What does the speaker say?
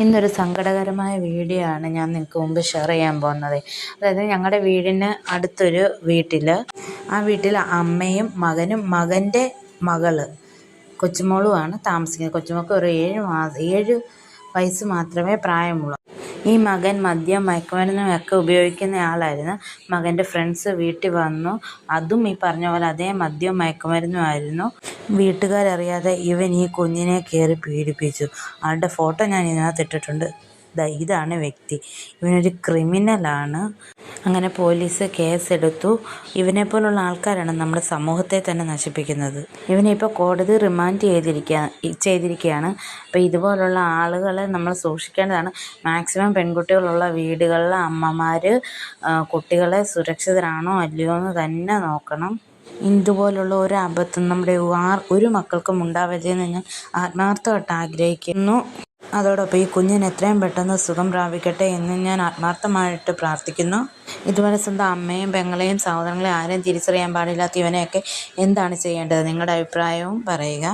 ഇന്നൊരു സങ്കടകരമായ വീഡിയോ ആണ് ഞാൻ നിങ്ങൾക്ക് മുമ്പ് ഷെയർ ചെയ്യാൻ പോകുന്നത്. അതായത് ഞങ്ങളുടെ വീടിന് അടുത്തൊരു വീട്ടിൽ ആ വീട്ടിൽ അമ്മയും മകനും മകന്റെ മകൾ കൊച്ചുമോളുമാണ് താമസിക്കുന്നത്. കൊച്ചുമോൾക്ക് ഒരു ഏഴ് മാസം ഏഴ് വയസ്സ് മാത്രമേ പ്രായമുള്ളൂ. ഈ മകൻ മദ്യം മയക്കുമരുന്നും ഒക്കെ ഉപയോഗിക്കുന്ന ആളായിരുന്നു. മകന്റെ ഫ്രണ്ട്സ് വീട്ടിൽ വന്നു. അതും ഈ പറഞ്ഞ പോലെ അതേ മദ്യം മയക്കുമരുന്നും ആയിരുന്നു വീട്ടുകാരറിയാതെ ഇവൻ ഈ കുഞ്ഞിനെ കയറി പീഡിപ്പിച്ചു. ആളുടെ ഫോട്ടോ ഞാൻ ഇതിനകത്ത് ഇട്ടിട്ടുണ്ട്. ഇതാണ് വ്യക്തി. ഇവനൊരു ക്രിമിനലാണ്. അങ്ങനെ പോലീസ് കേസെടുത്തു. ഇവനെ പോലുള്ള ആൾക്കാരാണ് നമ്മുടെ സമൂഹത്തെ തന്നെ നശിപ്പിക്കുന്നത്. ഇവനെ ഇപ്പോൾ കോടതി റിമാൻഡ് ചെയ്തിരിക്കുക ചെയ്തിരിക്കുകയാണ് അപ്പോൾ ഇതുപോലുള്ള ആളുകളെ നമ്മൾ സൂക്ഷിക്കേണ്ടതാണ്. മാക്സിമം പെൺകുട്ടികളുള്ള വീടുകളിലെ അമ്മമാർ കുട്ടികളെ സുരക്ഷിതരാണോ അല്ലയോ എന്ന് തന്നെ നോക്കണം. ഇതുപോലുള്ള ഒരു അബദ്ധം നമ്മുടെ ഒരു മക്കൾക്കും ഉണ്ടാവരുതെന്ന് ഞാൻ ആത്മാർത്ഥമായിട്ട് ആഗ്രഹിക്കുന്നു. അതോടൊപ്പം ഈ കുഞ്ഞിന് എത്രയും പെട്ടെന്ന് സുഖം പ്രാപിക്കട്ടെ എന്ന് ഞാൻ ആത്മാർത്ഥമായിട്ട് പ്രാർത്ഥിക്കുന്നു. ഇതുപോലെ സ്വന്തം അമ്മയും പെങ്ങളെയും സഹോദരങ്ങളെയും ആരെയും തിരിച്ചറിയാൻ പാടില്ലാത്ത ഇവനെയൊക്കെ എന്താണ് ചെയ്യേണ്ടത്? നിങ്ങളുടെ അഭിപ്രായവും പറയുക.